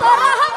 আমার